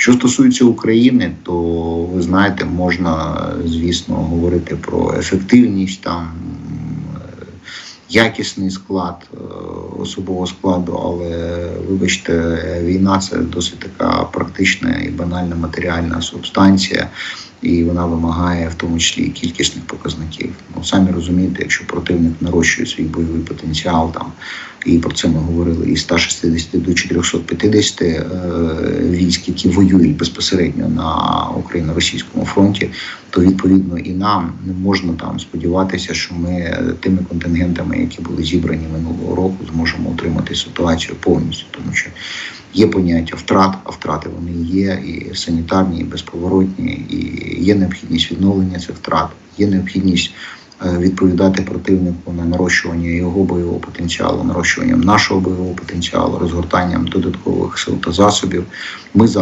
Що стосується України, то ви знаєте, можна звісно говорити про ефективність там. е, Якісний склад е, особового складу, але вибачте, війна це досить така практична і банальна матеріальна субстанція, і вона вимагає в тому числі і кількісних показників. Ну самі розумієте, якщо противник нарощує свій бойовий потенціал, там і про це ми говорили із 160 до 450 е, військ, які воюють безпосередньо на Україно-російському фронті, то відповідно і нам не можна там сподіватися, що ми тими контингентами, які були зібрані минулого року, зможемо утримати ситуацію повністю, тому що є поняття втрат, а втрати вони є і санітарні, і безповоротні, і є необхідність відновлення цих втрат, є необхідність е, відповідати противнику на нарощування його бойового потенціалу, нарощуванням нашого бойового потенціалу, розгортанням додаткових сил та засобів. Ми зараз.